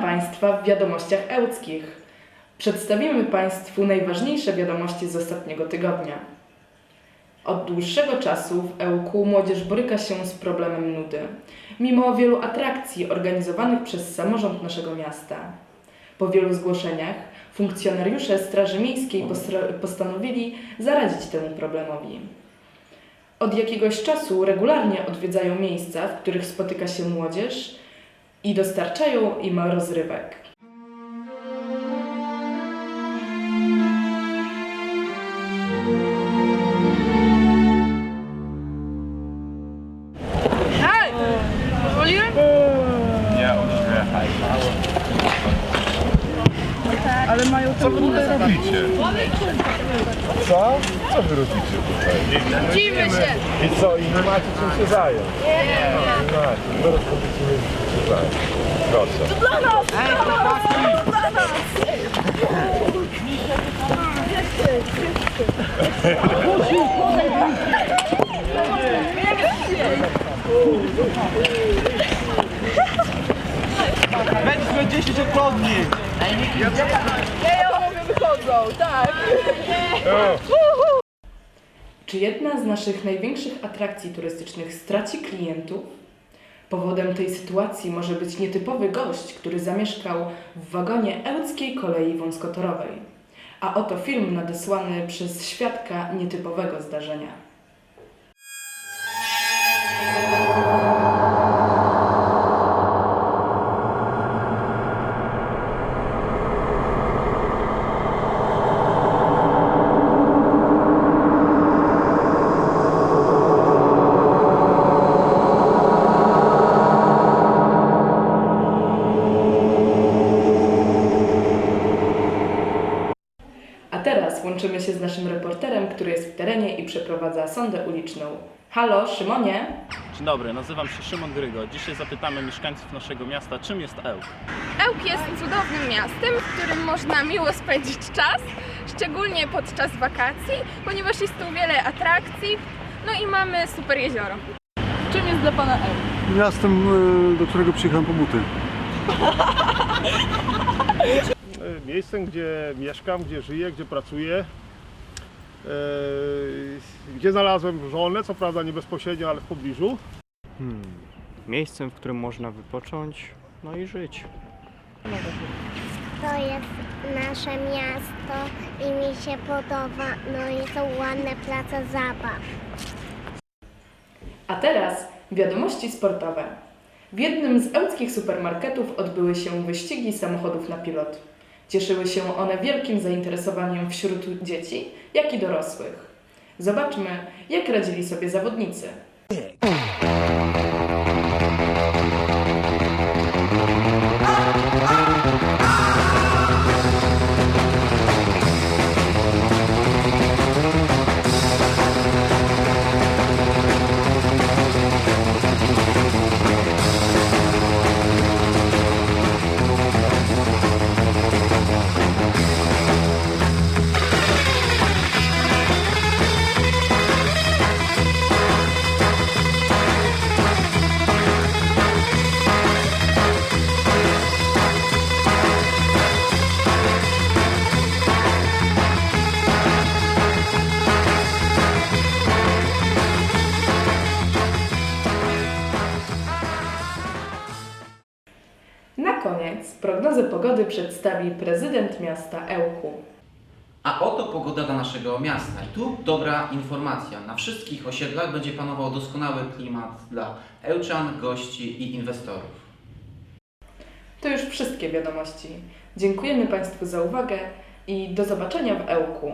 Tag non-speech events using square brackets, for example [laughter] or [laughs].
Państwa w wiadomościach ełckich. Przedstawimy Państwu najważniejsze wiadomości z ostatniego tygodnia. Od dłuższego czasu w Ełku młodzież boryka się z problemem nudy, mimo wielu atrakcji organizowanych przez samorząd naszego miasta. Po wielu zgłoszeniach funkcjonariusze Straży Miejskiej postanowili zaradzić temu problemowi. Od jakiegoś czasu regularnie odwiedzają miejsca, w których spotyka się młodzież i dostarczają im rozrywek. Ale mają Co wy tutaj robicie? Co? Co wy robicie tutaj? Dziwmy się! I co? I nie macie czym się zająć? Nie. Nie macie. Zaraz będziecie mieli czym się zająć. Proszę. Weźmy 10 odchodni! O, Czy jedna z naszych największych atrakcji turystycznych straci klientów? Powodem tej sytuacji może być nietypowy gość, który zamieszkał w wagonie ełckiej kolei wąskotorowej. A oto film nadesłany przez świadka nietypowego zdarzenia. Teraz łączymy się z naszym reporterem, który jest w terenie i przeprowadza sondę uliczną. Halo, Szymonie? Dzień dobry, nazywam się Szymon Grygo. Dzisiaj zapytamy mieszkańców naszego miasta, czym jest Ełk. Ełk jest cudownym miastem, w którym można miło spędzić czas, szczególnie podczas wakacji, ponieważ jest tu wiele atrakcji, no i mamy super jezioro. Czym jest dla Pana Ełk? Miastem, e, do którego przyjechałem po buty. [laughs] Miejscem, gdzie mieszkam, gdzie żyję, gdzie pracuję. e, Gdzie znalazłem żonę, co prawda nie bezpośrednio, ale w pobliżu. Hmm. Miejscem, w którym można wypocząć, no i żyć. To jest nasze miasto i mi się podoba, no i są ładne place zabaw. A teraz wiadomości sportowe. W jednym z ełckich supermarketów odbyły się wyścigi samochodów na pilot. Cieszyły się one wielkim zainteresowaniem wśród dzieci, jak i dorosłych. Zobaczmy, jak radzili sobie zawodnicy. Koniec prognozę pogody przedstawi prezydent miasta Ełku. A oto pogoda dla naszego miasta. I tu dobra informacja. Na wszystkich osiedlach będzie panował doskonały klimat dla Ełczan, gości i inwestorów. To już wszystkie wiadomości. Dziękujemy Państwu za uwagę i do zobaczenia w Ełku.